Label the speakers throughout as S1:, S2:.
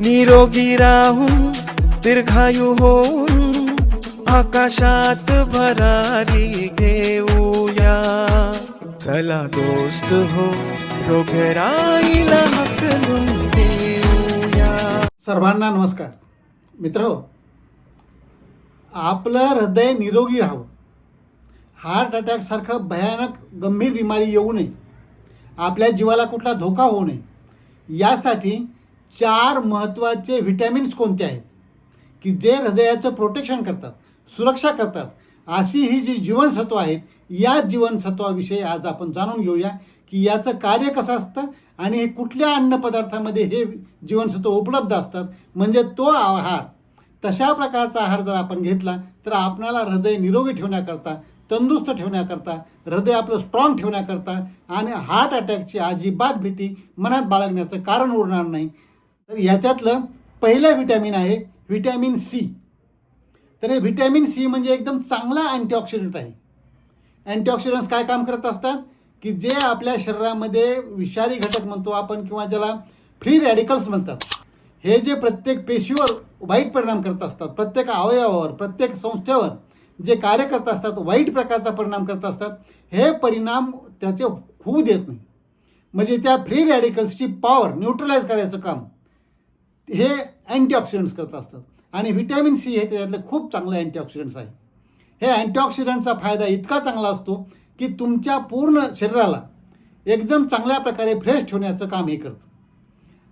S1: निरोगी राहून दीर्घायू होऊन आकाशात भरारी घेऊया. चला दोस्त हो रोगराईला हकलून देऊया.
S2: सर्वांना नमस्कार. मित्र हो, आपलं हृदय निरोगी राहावं. हार्ट अटॅकसारखं भयानक गंभीर बिमारी येऊ नये. आपल्या जीवाला कुठला धोका होऊ नये. यासाठी चार महत्त्वाचे व्हिटॅमिन्स कोणते आहेत? की जे हृदयाचं प्रोटेक्शन करतात सुरक्षा करतात अशी ही जी जीवनसत्व आहेत या जीवनसत्वाविषयी आज आपण जाणून घेऊया की याचं कार्य कसं असतं आणि हे कुठल्या अन्नपदार्थामध्ये हे जीवनसत्व उपलब्ध असतात. म्हणजे तो आहार तशा प्रकारचा आहार जर आपण घेतला तर आपणाला हृदय निरोगी ठेवण्याकरता तंदुरुस्त ठेवण्याकरता हृदय आपलं स्ट्रॉंग ठेवण्याकरता आणि हार्ट अटॅकची अजिबात भीती मनात बाळगण्याचं कारण उरणार नाही. तर याच्यातलं पहिलं व्हिटॅमिन आहे व्हिटॅमिन सी तर हे व्हिटॅमिन सी म्हणजे एकदम चांगला अँटीऑक्सिडंट आहे. अँटीऑक्सिडंट्स काय काम करत असतात? की जे आपल्या शरीरामध्ये विषारी घटक म्हणतो आपण किंवा ज्याला फ्री रॅडिकल्स म्हणतात. हे जे प्रत्येक पेशीवर वाईट परिणाम करत असतात प्रत्येक अवयवावर प्रत्येक संस्थेवर जे कार्य करत असतात वाईट प्रकारचा परिणाम करत असतात हे परिणाम त्याचे होऊ देत नाही. म्हणजे त्या फ्री रॅडिकल्सची पॉवर न्यूट्रलाइज करायचं काम हे अँटीऑक्सिडंट्स करत असतात. आणि व्हिटॅमिन सी हे त्याच्यातलं खूप चांगलं अँटीऑक्सिडंट्स आहे. हे अँटीऑक्सिडंटचा फायदा इतका चांगला असतो की तुमच्या पूर्ण शरीराला एकदम चांगल्या प्रकारे फ्रेश ठेवण्याचं काम हे करतं.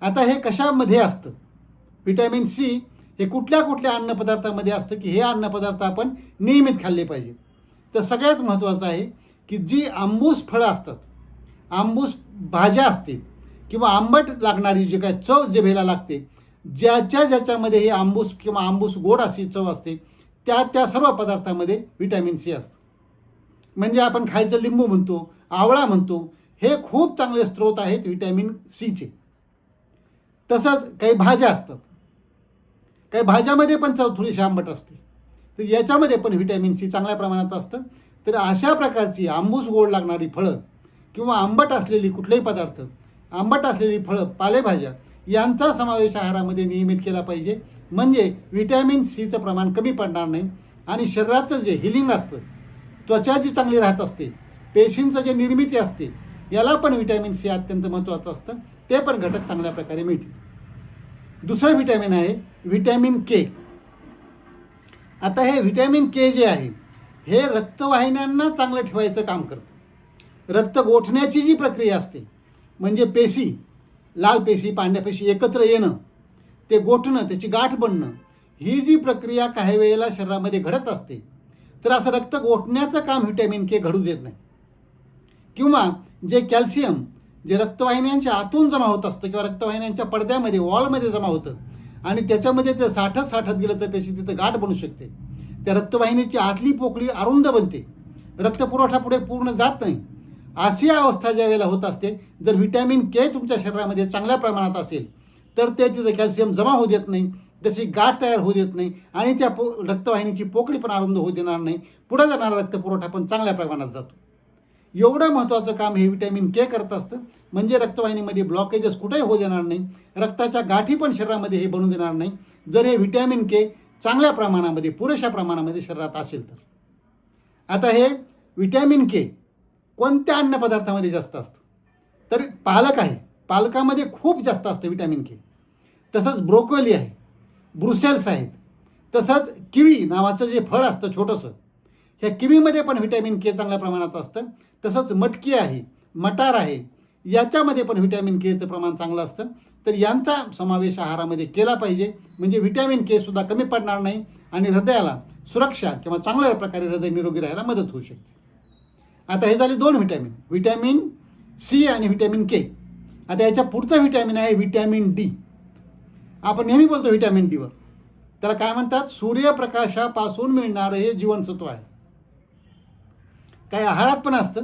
S2: आता हे कशामध्ये असतं? व्हिटॅमिन सी हे कुठल्या कुठल्या अन्नपदार्थामध्ये असतं की हे अन्नपदार्थ आपण नियमित खाल्ले पाहिजेत? तर सगळ्यात महत्त्वाचं आहे की जी आंबूस फळं असतात आंबूस भाज्या असतील किंवा आंबट लागणारी जी काय चव जिभेला लागते ज्याच्या ज्याच्यामध्ये हे आंबूस किंवा आंबूस गोड अशी चव असते त्या त्या सर्व पदार्थामध्ये व्हिटॅमिन सी असतं. म्हणजे आपण खायचं लिंबू म्हणतो आवळा म्हणतो हे खूप चांगले स्रोत आहेत व्हिटॅमिन सीचे तसंच काही भाज्या असतात. काही भाज्यामध्ये पण चव थोडीशी आंबट असते. तर याच्यामध्ये पण व्हिटॅमिन सी चांगल्या प्रमाणात असतं. तर अशा प्रकारची आंबूस गोड लागणारी फळं किंवा आंबट असलेली कुठलेही पदार्थ आंबट असलेली फळं पालेभाज्या यांचा समावेश आहारामध्ये नियमित केला पाहिजे. म्हणजे व्हिटॅमिन सीचं प्रमाण कमी पडणार नाही. आणि शरीराचं जे हिलिंग असतं त्वचा जी चांगली राहत असते पेशींचं जे निर्मिती असते याला पण व्हिटॅमिन सी अत्यंत महत्त्वाचं असतं. ते पण घटक चांगल्या प्रकारे मिळतील. दुसरं व्हिटॅमिन आहे व्हिटॅमिन के आता हे व्हिटॅमिन के जे आहे हे रक्तवाहिन्यांना चांगलं ठेवायचं काम करतं. रक्त गोठण्याची जी प्रक्रिया असते म्हणजे पेशी लाल पेशी पांढऱ्या पेशी एकत्र येणं ते गोठणं त्याची गाठ बनणं ही जी प्रक्रिया काही वेळेला शरीरामध्ये घडत असते तर असं रक्त गोठण्याचं काम व्हिटॅमिन के घडू देत नाही. किंवा जे कॅल्शियम जे रक्तवाहिन्यांच्या आतून जमा होत असतं किंवा रक्तवाहिन्यांच्या पडद्यामध्ये वॉलमध्ये जमा होतं आणि त्याच्यामध्ये ते साठत साठत गेलं तर त्याची तिथं गाठ बनू शकते. त्या रक्तवाहिनीची आतली पोकळी अरुंद बनते. रक्तपुरवठा पुढे पूर्ण जात नाही. अशी अवस्था ज्या वेळेला होत असते जर व्हिटॅमिन के तुमच्या शरीरामध्ये चांगल्या प्रमाणात असेल तर ते तिथं कॅल्शियम जमा होऊ देत नाही तशी गाठ तयार होऊ देत नाही आणि त्या पो रक्तवाहिनीची पोकळी पण अरुंद होऊ देणार नाही पुढे जाणारा रक्तपुरवठा पण चांगल्या प्रमाणात जातो. एवढं महत्त्वाचं काम हे व्हिटॅमिन के करत असतं म्हणजे रक्तवाहिनीमध्ये ब्लॉकेजेस कुठेही होऊ देणार नाही रक्ताच्या गाठी पण शरीरामध्ये हे बनू देणार नाही जर हे व्हिटॅमिन के चांगल्या प्रमाणामध्ये पुरेशा प्रमाणामध्ये शरीरात असेल तर. आता हे व्हिटॅमिन के कोणत्या अन्नपदार्थामध्ये जास्त असतं? तर पालक आहे. पालकामध्ये खूप जास्त असतं व्हिटॅमिन के तसंच ब्रोकोली आहे. ब्रुसेल्स आहेत. तसंच किवी नावाचं जे फळ असतं छोटंसं ह्या किवीमध्ये पण व्हिटॅमिन के चांगल्या प्रमाणात असतं. तसंच मटकी आहे मटार आहे याच्यामध्ये पण व्हिटॅमिन केचं प्रमाण चांगलं असतं. तर यांचा समावेश आहारामध्ये केला पाहिजे. म्हणजे व्हिटॅमिन के सुद्धा कमी पडणार नाही आणि हृदयाला सुरक्षा किंवा चांगल्या प्रकारे हृदय निरोगी राहायला मदत होऊ शकते. आता हे झाले दोन व्हिटॅमिन. व्हिटॅमिन सी आणि व्हिटॅमिन के. आता याच्या पुढचं व्हिटॅमिन आहे व्हिटॅमिन डी. आपण नेहमी बोलतो व्हिटॅमिन डीवर त्याला काय म्हणतात? सूर्यप्रकाशापासून मिळणारं हे जीवनसत्व आहे. काही आहारात पण असतं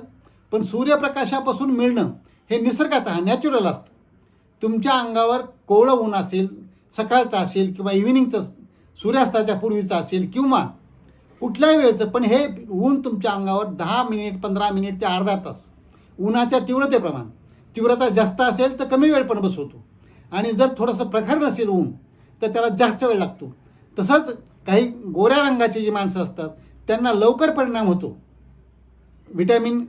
S2: पण सूर्यप्रकाशापासून मिळणं हे निसर्गात नॅचरल असतं. तुमच्या अंगावर कोवळं ऊन असेल सकाळचं असेल किंवा इव्हिनिंगचं सूर्यास्ताच्या पूर्वीचं असेल किंवा कुठल्याही वेळचं पण हे ऊन तुमच्या अंगावर दहा मिनिट पंधरा मिनिट ते अर्धा तास. उन्हाच्या तीव्रतेप्रमाणे. तीव्रता जास्त असेल तर कमी वेळ पण बसवतो. आणि जर थोडंसं प्रखर नसेल ऊन तर त्याला जास्त वेळ लागतो. तसंच काही गोऱ्या रंगाची जी माणसं असतात त्यांना लवकर परिणाम होतो. विटॅमिन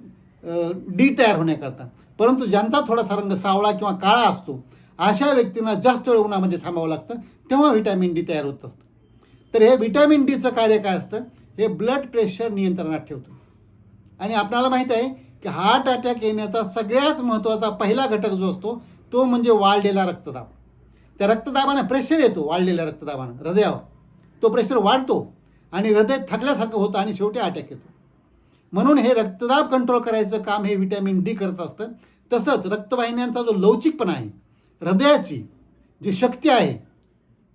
S2: डी तयार होण्याकरता. परंतु ज्यांचा थोडासा रंग सावळा किंवा काळा असतो अशा व्यक्तींना जास्त वेळ उन्हामध्ये थांबावं लागतं तेव्हा व्हिटॅमिन डी तयार होत असतं. तर हे व्हिटॅमिन डीचं कार्य काय असतं? हे ब्लड प्रेशर नियंत्रणात ठेवतो. आणि आपल्याला माहीत आहे की हार्ट अटॅक येण्याचा सगळ्यात महत्त्वाचा पहिला घटक जो असतो तो म्हणजे वाढलेला रक्तदाब. त्या रक्तदाबानं प्रेशर येतो वाढलेल्या रक्तदाबानं. हृदयावर. तो प्रेशर वाढतो आणि हृदय थकल्यासारखं होतं आणि शेवटी अटॅक येतो. म्हणून हे रक्तदाब कंट्रोल करायचं काम हे विटॅमिन डी करत असतं. तसंच रक्तवाहिन्यांचा जो लवचिकपणा आहे हृदयाची जी शक्ती आहे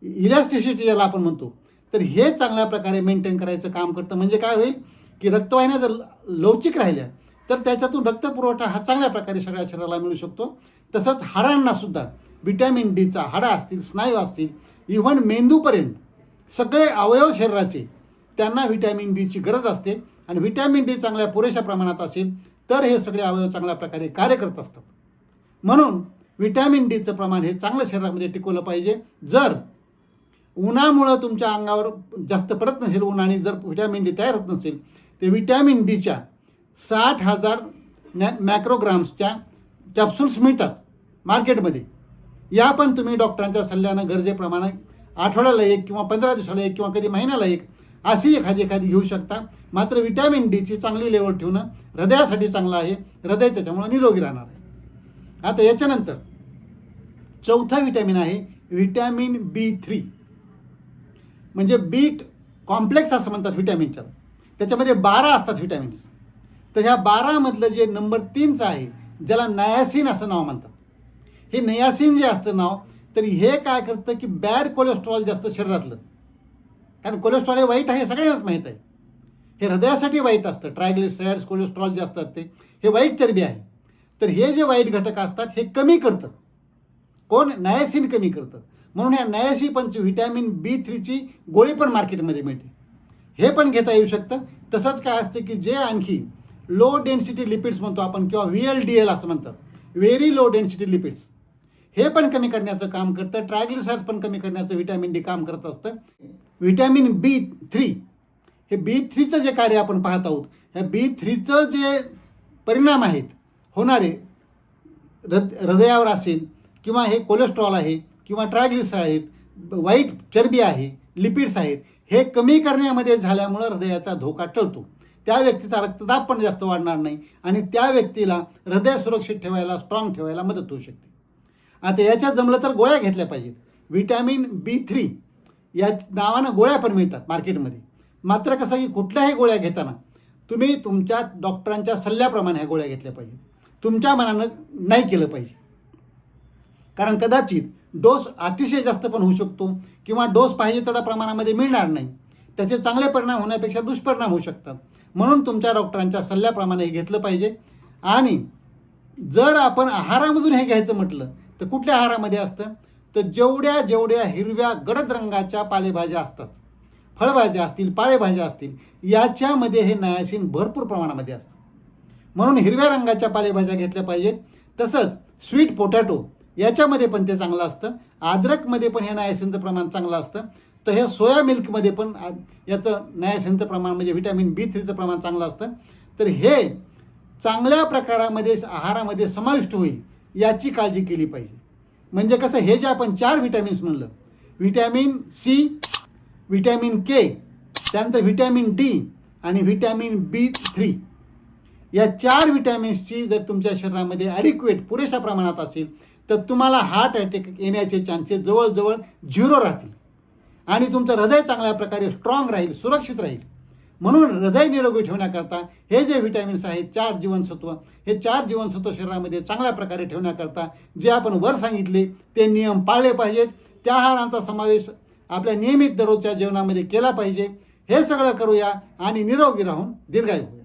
S2: इलॅस्टिसिटी ज्याला आपण म्हणतो. तर हे चांगल्या प्रकारे मेंटेन करायचं काम करतं. म्हणजे काय होईल की रक्तवाहिन्या जर लवचिक राहिल्या तर त्याच्यातून रक्तपुरवठा हा चांगल्या प्रकारे सगळ्या शरीराला मिळू शकतो. तसंच हाडांना सुद्धा विटॅमिन डीचा हाडा असतील स्नायू असतील इव्हन मेंदूपर्यंत सगळे अवयव शरीराचे त्यांना व्हिटॅमिन डीची गरज असते. आणि व्हिटॅमिन डी चांगल्या पुरेशा प्रमाणात असेल तर हे सगळे अवयव चांगल्या प्रकारे कार्य करत असतात. म्हणून व्हिटॅमिन डीचं प्रमाण हे चांगलं शरीरामध्ये टिकवलं पाहिजे. जर उन्हामुळं तुमच्या अंगावर जास्त पडत नसेल ऊन आणि जर व्हिटॅमिन डी तयार होत नसेल ते व्हिटॅमिन डीच्या साठ हजार नॅ मॅक्रोग्राम्सच्या कॅप्सूल्स मिळतात मार्केटमध्ये. या पण तुम्ही डॉक्टरांच्या सल्ल्यानं गरजेप्रमाणे आठवड्याला एक किंवा पंधरा दिवसाला एक किंवा कधी महिन्याला एक अशी एखादी एखादी घेऊ शकता. मात्र व्हिटॅमिन डीची चांगली लेवल ठेवणं हृदयासाठी चांगलं आहे. हृदय त्याच्यामुळं निरोगी राहणार आहे. आता याच्यानंतर चौथा व्हिटॅमिन आहे व्हिटॅमिन बी थ्री. म्हणजे बीट कॉम्प्लेक्स असं म्हणतात व्हिटॅमिनच्या त्याच्यामध्ये बारा असतात व्हिटॅमिन्स. तर ह्या बारामधलं जे नंबर तीनचं आहे ज्याला नयासिन असं नाव म्हणतात. हे नयासिन जे असतं नाव तर हे काय करतं की बॅड कोलेस्ट्रॉल जास्त शरीरातलं. कारण कोलेस्ट्रॉल हे वाईट आहे सगळ्यांनाच माहीत आहे. हे हृदयासाठी वाईट असतं. ट्रायग्लिसराइड्स कोलेस्ट्रॉल जे असतात ते हे वाईट चरबी आहे. तर हे जे वाईट घटक असतात हे कमी करतं. कोण? नायसिन कमी करतं. म्हणून या नायसी पंच व्हिटॅमिन बी थ्रीची गोळी पण मार्केटमध्ये मिळते. हे पण घेता येऊ शकतं. तसंच काय असतं की जे आणखी लो डेन्सिटी लिपिड्स म्हणतो आपण किंवा व्ही एल डी एल असं म्हणतात. व्हेरी लो डेन्सिटी लिपिड्स हे पण कमी करण्याचं काम करतं. ट्रायग्लिसराइड्स पण कमी करण्याचं व्हिटॅमिन डी काम करत असतं. व्हिटॅमिन बी थ्री हे बी थ्रीचं जे कार्य आपण पाहत आहोत ह्या बी थ्रीचं जे परिणाम आहेत होणारे हृद हृदयावर असेल किंवा हे कोलेस्ट्रॉल आहे किंवा ट्रायग्लिसराईड आहेत वाईट चरबी आहे लिपिड्स आहेत हे कमी करण्यामध्ये झाल्यामुळं हृदयाचा धोका टळतो. त्या व्यक्तीचा रक्तदाब पण जास्त वाढणार नाही आणि त्या व्यक्तीला हृदय सुरक्षित ठेवायला स्ट्रॉंग ठेवायला मदत होऊ शकते. आता याच्या जमलं तर गोळ्या घेतल्या पाहिजेत. व्हिटॅमिन बी थ्री या नावानं गोळ्या पण मिळतात मार्केटमध्ये. मात्र कसं की कुठल्याही गोळ्या घेताना तुम्ही तुमच्या डॉक्टरांच्या सल्ल्याप्रमाणे ह्या गोळ्या घेतल्या पाहिजेत. तुमच्या मनानं नाही केलं पाहिजे. कारण कदाचित डोस अतिशय जास्त पण होऊ शकतो किंवा डोस पाहिजे तेवढ्या प्रमाणामध्ये मिळणार नाही. त्याचे चांगले परिणाम होण्यापेक्षा दुष्परिणाम होऊ शकतात. म्हणून तुमच्या डॉक्टरांच्या सल्ल्याप्रमाणे हे घेतलं पाहिजे. आणि जर आपण आहारामधून हे घ्यायचं म्हटलं तर कुठल्या आहारामध्ये असतं? तर जेवढ्या जेवढ्या हिरव्या गडद रंगाच्या पालेभाज्या असतात फळभाज्या असतील पालेभाज्या असतील याच्यामध्ये हे नायासिन भरपूर प्रमाणामध्ये असतं. म्हणून हिरव्या रंगाच्या पालेभाज्या घेतल्या पाहिजेत तसंच स्वीट पोटॅटो याच्यामध्ये पण ते चांगलं असतं. अद्रकमध्ये पण हे नायसिनचं प्रमाण चांगलं असतं. तर हे सोया मिल्कमध्ये पण याचं नायसिनचं प्रमाण म्हणजे व्हिटॅमिन बी थ्रीचं प्रमाण चांगलं असतं. तर हे चांगल्या प्रकारामध्ये आहारामध्ये समाविष्ट होईल याची काळजी केली पाहिजे. म्हणजे कसं हे जे आपण चार व्हिटॅमिन्स म्हणलं व्हिटॅमिन सी व्हिटॅमिन के त्यानंतर व्हिटॅमिन डी आणि व्हिटॅमिन बी थ्री या चार व्हिटॅमिन्सची जर तुमच्या शरीरामध्ये ॲडिक्वेट पुरेशा प्रमाणात असेल तर तुम्हाला हार्ट अटॅक येण्याचे चान्सेस जवळजवळ झिरो राहतील. आणि तुमचं हृदय चांगल्या प्रकारे स्ट्रॉंग राहील सुरक्षित राहील. म्हणून हृदय निरोगी ठेवण्याकरता हे जे व्हिटॅमिन्स आहेत चार जीवनसत्व हे चार जीवनसत्व शरीरामध्ये चांगल्या प्रकारे ठेवण्याकरता जे आपण वर सांगितले ते नियम पाळले पाहिजेत. त्या आहारांचा समावेश आपल्या नियमित दररोजच्या जेवणामध्ये केला पाहिजे. हे सगळं करूया आणि निरोगी राहून दीर्घायू होऊया.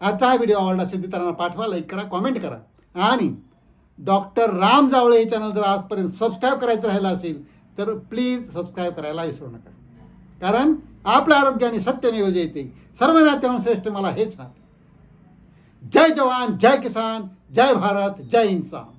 S2: आजचा हा व्हिडिओ आवडला असेल तर इतरांना पाठवा लाईक करा कॉमेंट करा. आणि डॉक्टर राम जावळे हे चॅनल जर आजपर्यंत सबस्क्राईब करायचं राहिलं असेल तर प्लीज सबस्क्राईब करायला विसरू नका. कारण आपल्या आरोग्याने सत्यमेव जयते सर्व नात्याहून श्रेष्ठ मला हेच नाते जय जवान जय किसान जय भारत जय इन्सान